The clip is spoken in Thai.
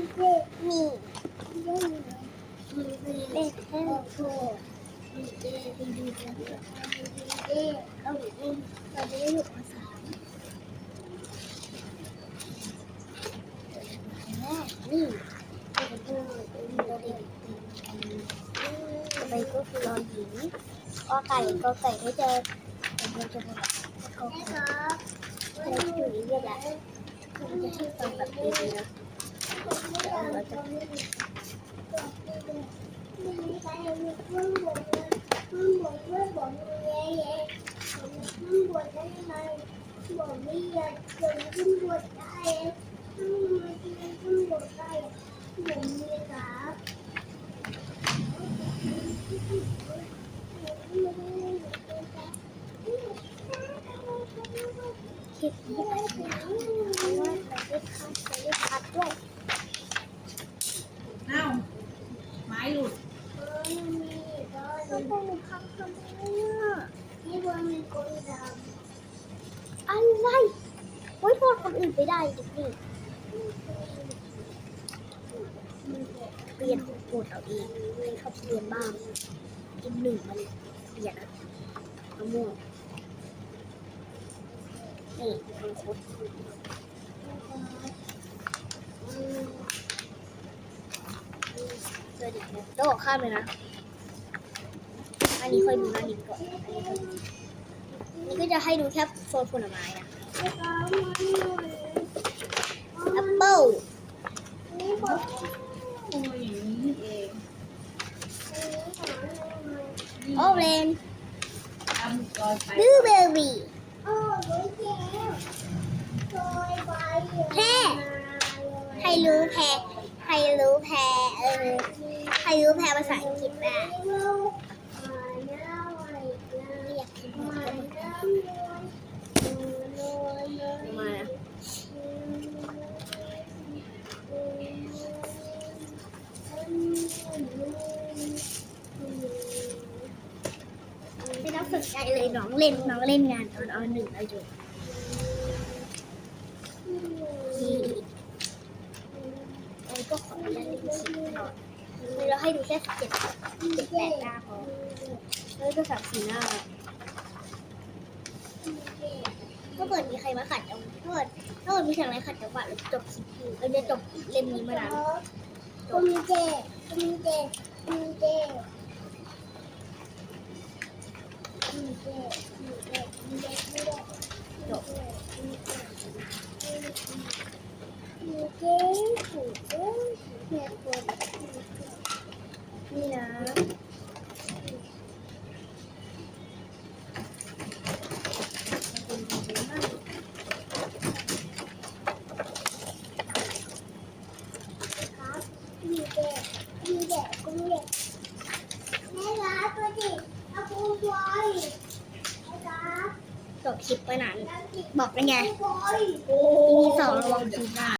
นี่เด็กแค่โชว์เด็กดีดีจังเลยเด็กเอาเองเราได้หยุดภาษาแม่นี่เป็นผู้เป็นตัวเด็กไปก็คือรอหญิงก็ไก่ก็ไก่ก็จะเป็นจะเป็นก็ไก่เราอยู่นี่เรียบร้อยมันจะชื่อฟังแบบนี้นะ ว่าเราได้คัดเราได้คัดด้วย อ้าวไม้หลุด ก็ต้องคัดทำไมอะนี่ว่ามีคนดำอะไรโอ้โทษคนอื่นไปได้ดิพี่เปลี่ยนโหมดเอาเองให้เขาเปลี่ยนบ้างกินหนึ่งมันเปลี่ยนนะมะม่วงนี่มังคุดเจอเด็กเนี่ยต้องออกข้ามเลยนะ นนี้ค่อยดูหน้านิ้ก่อนอันนี้ก็จะให้ดูแค่โซนผลไม้นะแอปเปิ้ลโอเองออเรนทำก่อนบลูเบอร์รี่แพร่ใครรู้แพรใครรู้แพรเออใครรู้แพรภาษาอังกฤษบ้าง สนใจเลยน้องเล่นน้องเล่นงานตอนอหนึ่งแล้วอยู่ไอ้ก็ขออนุญาตเล่นสีตลอดเราให้ดูแค่เจ็ดเจ็ดแปดหน้าพอแล้วก็สามสี่หน้าถ้าเกิดมีใครมาขัดจังถ้าเกิดถ้าเกิดมีเสียงอะไรขัดจังหวะเราจบคลิปนี้เราจะจบเล่มนี้มานานจบมีเจมีเจมีเจ มีเจมีเจมีเจ กจบคลิปมานานบอกได้ไงกุ้งบอยมีสองระวังคลิปหน้า